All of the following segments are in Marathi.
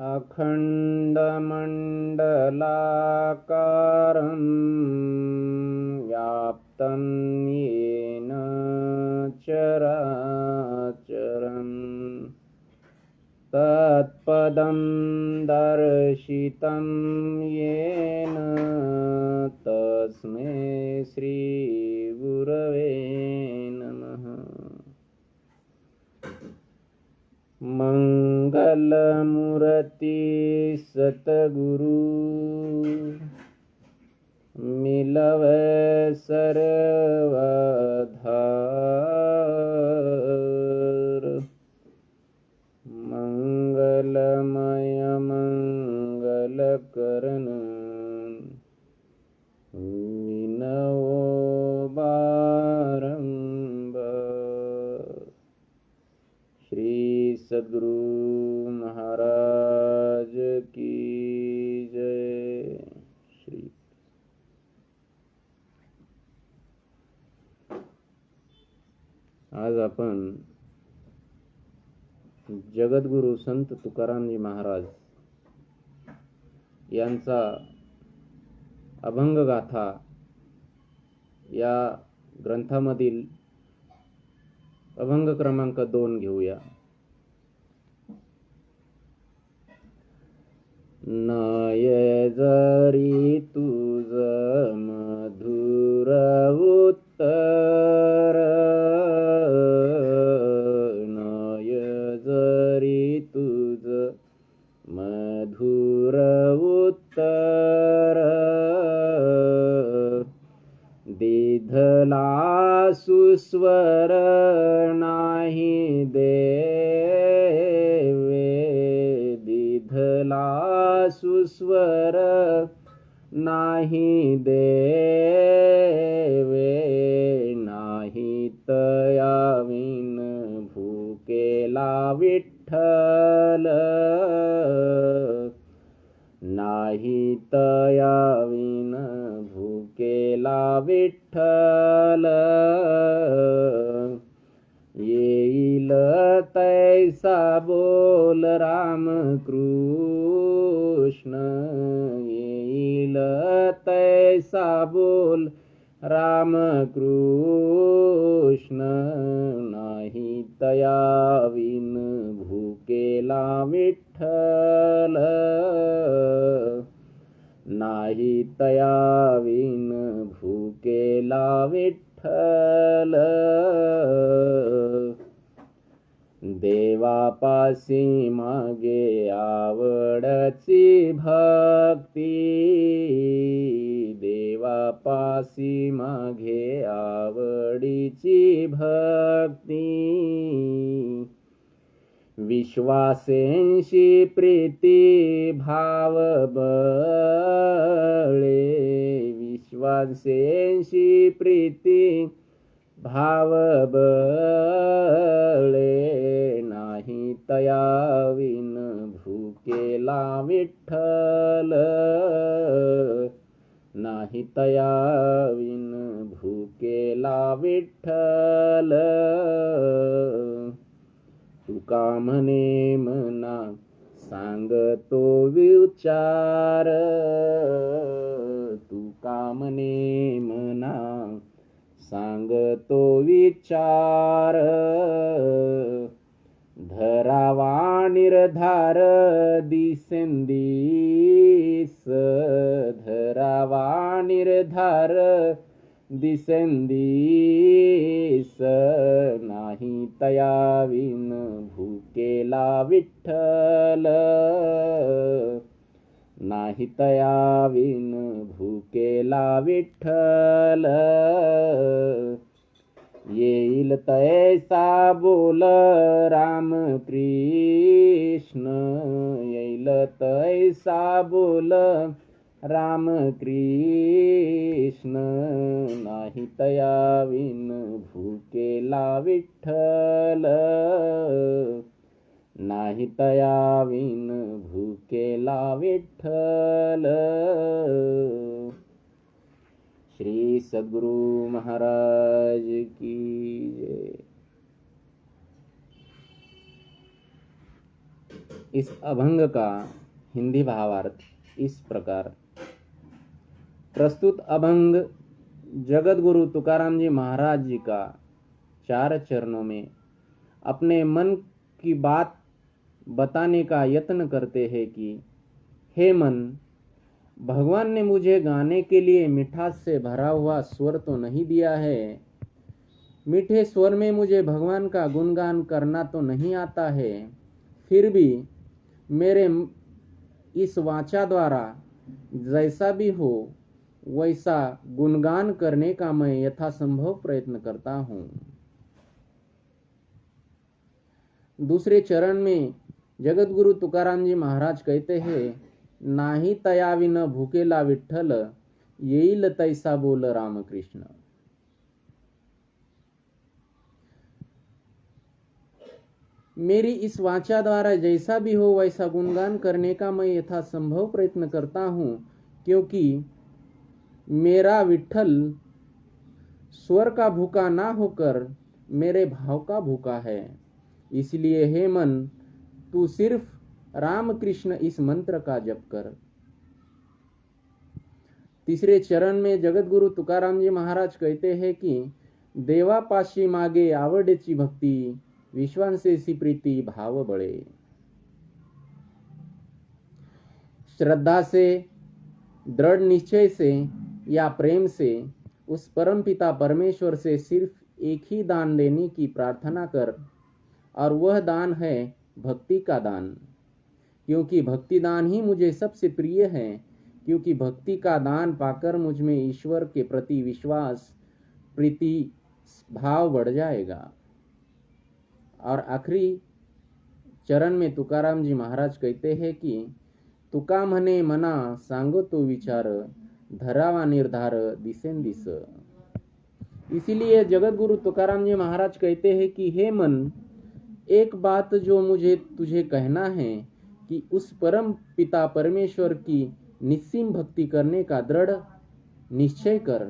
अखण्डमण्डलाकारं व्याप्तं येन चराचरम्। तत्पदं दर्शितं येन तस्मै श्रीगुरवे नमः लमूरति सतगुरु। मिलव सर्वधा सद्गुरु महाराज की जय। श्री आज आपण जगद्गुरु संत तुकारामजी महाराज यांचा अभंगगाथा या ग्रंथामधील अभंग क्रमांक दोन घेऊया. नय जरी तुझ मधुर उत्तर. नय जरी तुझ मधुर उत्तर. दिधला सुस्वर नाही देवे. दिधला सुस्वर नाही देवे नाही तयाविन भूकेला विठ्ठल. नाही तयाविन भूकेला विठ्ठल. येईल तैसा बोल राम कृष्ण. येईल तैसा बोल राम कृष्ण. नाही तयाविन भूकेला विठ्ठल नाही तयाविन भूकेला विठ्ठल. देवापासी मागे आवडची भक्ती. देवापासी मागे आवडीची भक्ती. विश्वासेंशी प्रीती भाव बळे. विश्वासेंशी प्रीती भाव बळे. नाही तयाविन भूकेला विठ्ठल. नाही तयाविन भूकेला विठ्ठल. तुका म्हणे मना सांगतो विचार. तुका म्हणे मना सांगतो विचार. धरावा निर्धार दिसेंदीस. धरावा निर्धार दिसेंदीस. नाही तयाविन केला विठ्ठल. नाही तया विन भूकेला विठ्ठल. येईल तैसा बोल राम कृष्ण. येईल तैसा बोल राम कृष्ण. नाही तया विन भूकेला विठ्ठल. नाही तयाविन भूकेला विठ्ठल। श्री सद्गुरु महाराज की जय। इस अभंग का हिंदी भावार्थ इस प्रकार। प्रस्तुत अभंग जगत गुरु तुकाराम जी महाराज जी का चार चरणों में अपने मन की बात बताने का यत्न करते हैं कि, हे मन, भगवान ने मुझे गाने के लिए मिठास से भरा हुआ स्वर तो नहीं दिया है। मीठे स्वर में मुझे भगवान का गुणगान करना तो नहीं आता है। फिर भी मेरे इस वाचा द्वारा जैसा भी हो, वैसा गुणगान करने का मैं यथासंभव प्रयत्न करता हूँ। दूसरे चरण में जगत गुरु तुकाराम जी महाराज कहते हैं, नाही तयावी न भूकेला विठ्ठल, येईल तैसा बोल रामकृष्ण. मेरी इस वाचा द्वारा जैसा भी हो, वैसा गुणगान करने का मैं यथासंभव प्रयत्न करता हूँ, क्योंकि मेरा विठल स्वर का भूखा ना होकर मेरे भाव का भूखा है। इसलिए हे मन तू सिर्फ़ राम कृष्ण इस मंत्र का जप कर। तीसरे चरण में जगत गुरु तुकाराम जी महाराज कहते हैं कि देवापाशी मागे आवडेची भक्ती विश्वांसेसी प्रीति भाव बळे श्रद्धा से, दृढ़ निश्चय से या प्रेम से, उस परम पिता परमेश्वर से सिर्फ़ एक ही दान देने की प्रार्थना कर, और वह दान है भक्ति का दान। क्योंकि भक्ति दान ही मुझे सबसे प्रिय है, क्योंकि भक्ति का दान पाकर मुझमें ईश्वर के प्रति विश्वास, प्रीति, भाव बढ़ जाएगा। और आखिरी चरण में तुकाराम जी महाराज कहते हैं कि तुका म्हणे मना, सांगो तो विचार, धरावा निर्धार दिसेन दिस। इसीलिए जगत गुरु तुकाराम जी महाराज कहते हैं कि, हे मन एक बात जो मुझे तुझे कहना है कि उस परम पिता परमेश्वर की निस्सीम भक्ति करने का दृढ़ निश्चय कर।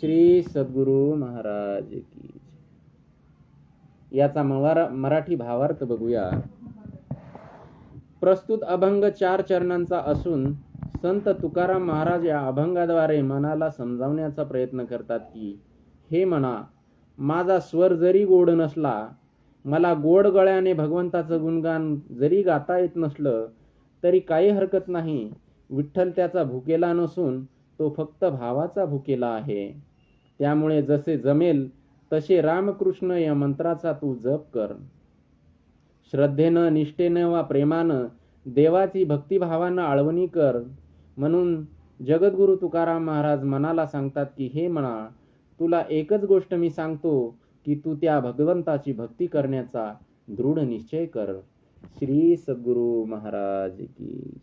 श्री सद्गुरु महाराज की याचा मराठी भावार्थ बघूया। प्रस्तुत अभंग चार चरणांचा असून संत तुकाराम महाराज या अभंगाद्वारे मनाला समजावण्याचा प्रयत्न करतात की हे म्हणा माझा स्वर जरी गोड नसला मला गोड गळ्याने भगवंताचं गुणगान जरी गाता येत नसलं तरी काही हरकत नाही. विठ्ठल त्याचा भुकेला नसून तो फक्त भावाचा भुकेला आहे. त्यामुळे जसे जमेल तसे रामकृष्ण या मंत्राचा तू जप कर. श्रद्धेनं निष्ठेनं वा प्रेमानं देवाची भक्तिभावानं आळवणी कर. म्हणून जगद्गुरु तुकाराम महाराज मनाला सांगतात की हे म्हणा तुला एकच गोष्ट मी सांगतो की तू त्या भगवंताची भक्ती करण्याचा दृढ निश्चय कर. श्री सद्गुरु महाराज की